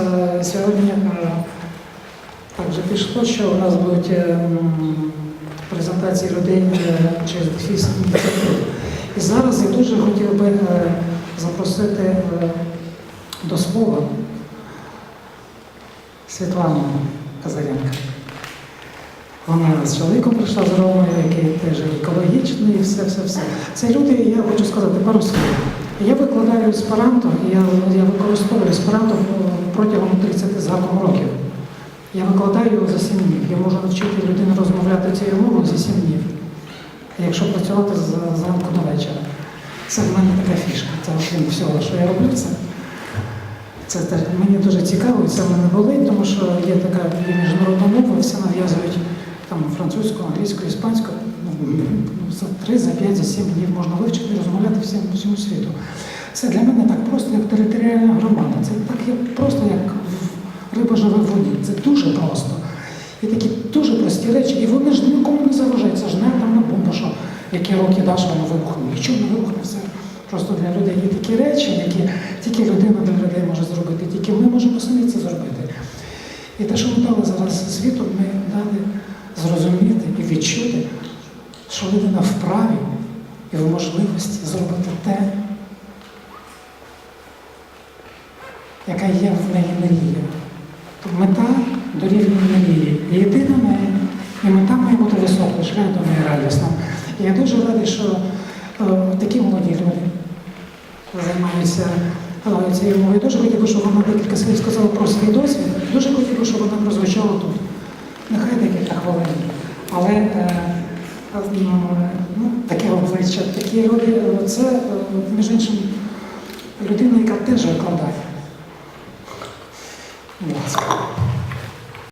Е, Сьогодні е, так вже пішло, що у нас будуть е, презентації людей через Дефіс. І зараз я дуже хотів би запросити до слова Світлану Казаренко. Вона з чоловіком прийшла з Ромою, який теж екологічний, і все, все, все. Це люди, я хочу сказати пару слів. Я викладаю есперанто, я, я використовую есперанто протягом 30 з гаком років. Я викладаю його за 7 днів. Я можу навчити людину розмовляти цією мовою за 7 днів. Якщо працювати зранку до вечора. Це в мене така фішка. Це окрім всього, що я роблю це. Це мені дуже цікаво, це мене болить, тому що є така міжнародна мова, всі нав'язують там французьку, англійську, іспанську. Ну, За 3, за 5, за 7 днів можна вивчити і розмовляти всім по всьому світу. Це для мене так просто, як територіальна громада. Це так як просто як риба живе в воді. Це дуже просто. І такі дуже прості речі, і вони ж нікому не заважають. Це ж не атомна бомба, що які роки даш, воно вибухне. Нічого не вибухне, все. Просто для людей є такі речі, які тільки людина для людей може зробити, тільки ми можемо самі це зробити. І те, що ми дали зараз світу, ми дали зрозуміти і відчути, що людина вправі і в можливості зробити те, яка є в неї мрія. То мета дорівнює мрії. І єдина має, і мета має бути висока, шлях до неї радісна. І я дуже радий, що е, такі молоді люди займаються е, цією мовою. Дуже хотів би, щоб вона декілька слів сказала про свій досвід. Дуже хотів би, щоб вона прозвучала тут. Нехай декілька. Але е, ну, таке обличчя, такі люди, е, це, е, між іншим, людина, яка теж викладає.